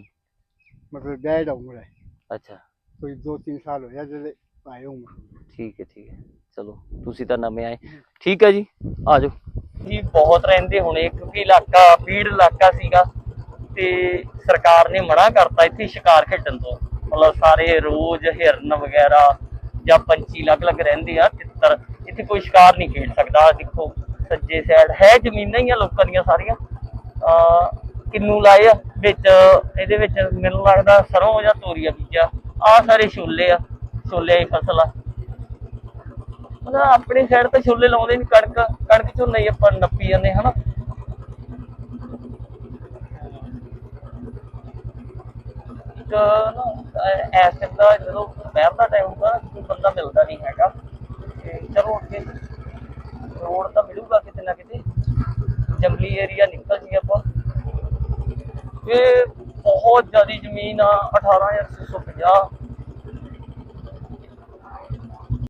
मतलब बैठ आऊंगा ਅੱਛਾ कोई दो तीन साल हो गया जैसे आए हूँ ਠੀਕ ਹੈ ਠੀਕ ਹੈ ਚਲੋ ਤੁਸੀਂ ਤਾਂ ਨਵੇਂ ਆਏ ਠੀਕ ਹੈ ਜੀ ਆ ਜਾਓ ਜੀ ਬਹੁਤ ਰਹਿੰਦੇ ਹੋਣੇ ਕਿਉਂਕਿ ਇਲਾਕਾ ਪੀੜ ਇਲਾਕਾ ਸੀਗਾ ਤੇ ਸਰਕਾਰ ਨੇ ਮਨਾ ਕਰਤਾ ਇੱਥੇ ਸ਼ਿਕਾਰ ਖੇਡਣ ਤੋਂ ਮਤਲਬ ਸਾਰੇ ਰੋਜ਼ ਹਿਰਨ ਵਗੈਰਾ ਜਾਂ ਪੰਛੀ ਅਲੱਗ-ਅਲੱਗ ਰਹਿੰਦੇ ਆ ਤਿੱਤਰ ਇੱਥੇ ਕੋਈ ਸ਼ਿਕਾਰ ਨਹੀਂ ਖੇਡ ਸਕਦਾ ਆਹ ਦੇਖੋ ਸੱਜੇ ਸਾਈਡ ਹੈ ਜ਼ਮੀਨਾਂ ਹੀ ਆ ਲੋਕਾਂ ਦੀਆਂ ਸਾਰੀਆਂ ਆ ਕਿੰਨੂ ਲਾਏ ਆ, ਵਿੱਚ, ਇਹਦੇ ਵਿੱਚ ਮੈਨੂੰ ਲੱਗਦਾ ਸਰੋਂ ਜਾਂ ਤੋਰੀਆ ਬੀਜਾ ਆ ਸਾਰੇ ਛੋਲੇ ਆ ਛੋਲੇ ਦੀ ਫਸਲ ਆ। ਮਤਲਬ ਆਪਣੀ ਸਾਈਡ ਤੇ ਛੋਲੇ ਲਾਉਂਦੇ ਨਹੀਂ ਕਣਕ ਕਣਕ ਝੋਨਾ ਹੀ ਆਪਾਂ ਨੱਪੀ ਜਾਂਦੇ, ਹਨਾ? ਇੱਕ, ਨਾ ਐਸ ਦਾ ਜਦੋਂ ਦੁਪਹਿਰ ਦਾ ਟਾਈਮ ਹੁੰਦਾ, ਕੋਈ ਬੰਦਾ ਮਿਲਦਾ ਨਹੀਂ ਹੈਗਾ। ਤੇ ਚਲੋ ਅੱਗੇ, ਰੋਡ ਤਾਂ ਮਿਲੂਗਾ ਕਿਤੇ ਨਾ ਕਿਤੇ। ਜੰਗਲੀ ਏਰੀਆ ਨਿਕਲ ਜੀ ਆਪਾਂ। ਇਹ ਬਹੁਤ ਜ਼ਿਆਦਾ ਜ਼ਮੀਨ ਆ 18650